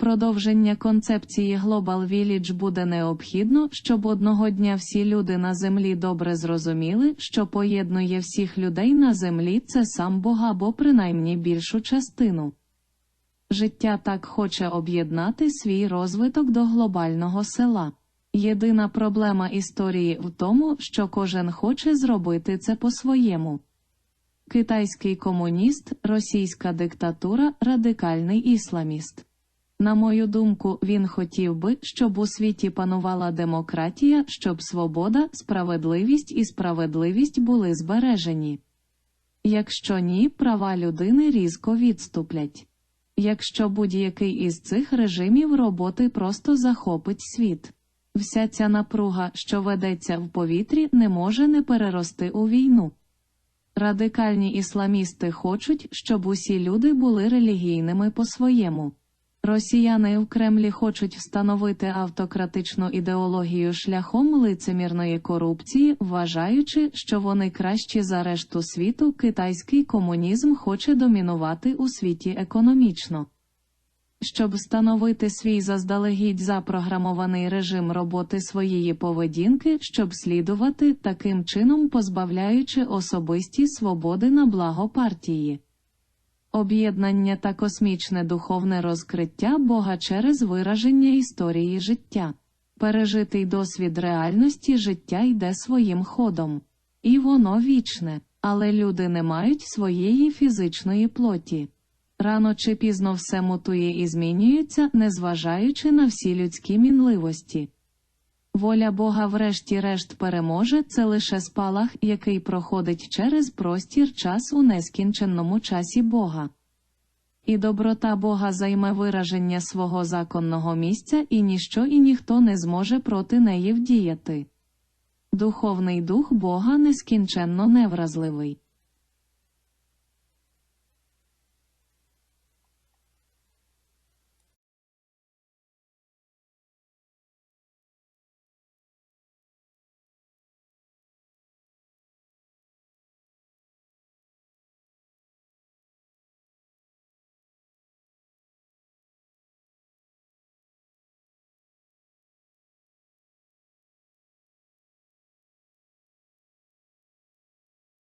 Продовження концепції Global Village буде необхідно, щоб одного дня всі люди на землі добре зрозуміли, що поєднує всіх людей на землі це сам Бог або принаймні більшу частину. Життя так хоче об'єднати свій розвиток до глобального села. Єдина проблема історії в тому, що кожен хоче зробити це по-своєму. Китайський комуніст, російська диктатура, радикальний ісламіст. На мою думку, він хотів би, щоб у світі панувала демократія, щоб свобода, справедливість і справедливість були збережені. Якщо ні, права людини різко відступлять. Якщо будь-який із цих режимів роботи просто захопить світ. Вся ця напруга, що ведеться в повітрі, не може не перерости у війну. Радикальні ісламісти хочуть, щоб усі люди були релігійними по-своєму. Росіяни в Кремлі хочуть встановити автократичну ідеологію шляхом лицемірної корупції, вважаючи, що вони кращі за решту світу. Китайський комунізм хоче домінувати у світі економічно. Щоб встановити свій заздалегідь запрограмований режим роботи своєї поведінки, щоб слідувати таким чином, позбавляючи особисті свободи на благо партії. Об'єднання та космічне духовне розкриття Бога через вираження історії життя. Пережитий досвід реальності життя йде своїм ходом. І воно вічне, але люди не мають своєї фізичної плоті. Рано чи пізно все мутує і змінюється, незважаючи на всі людські мінливості. Воля Бога врешті-решт переможе це лише спалах, який проходить через простір час у нескінченному часі Бога. І доброта Бога займе вираження свого законного місця, і ніщо і ніхто не зможе проти неї вдіяти. Духовний дух Бога нескінченно невразливий.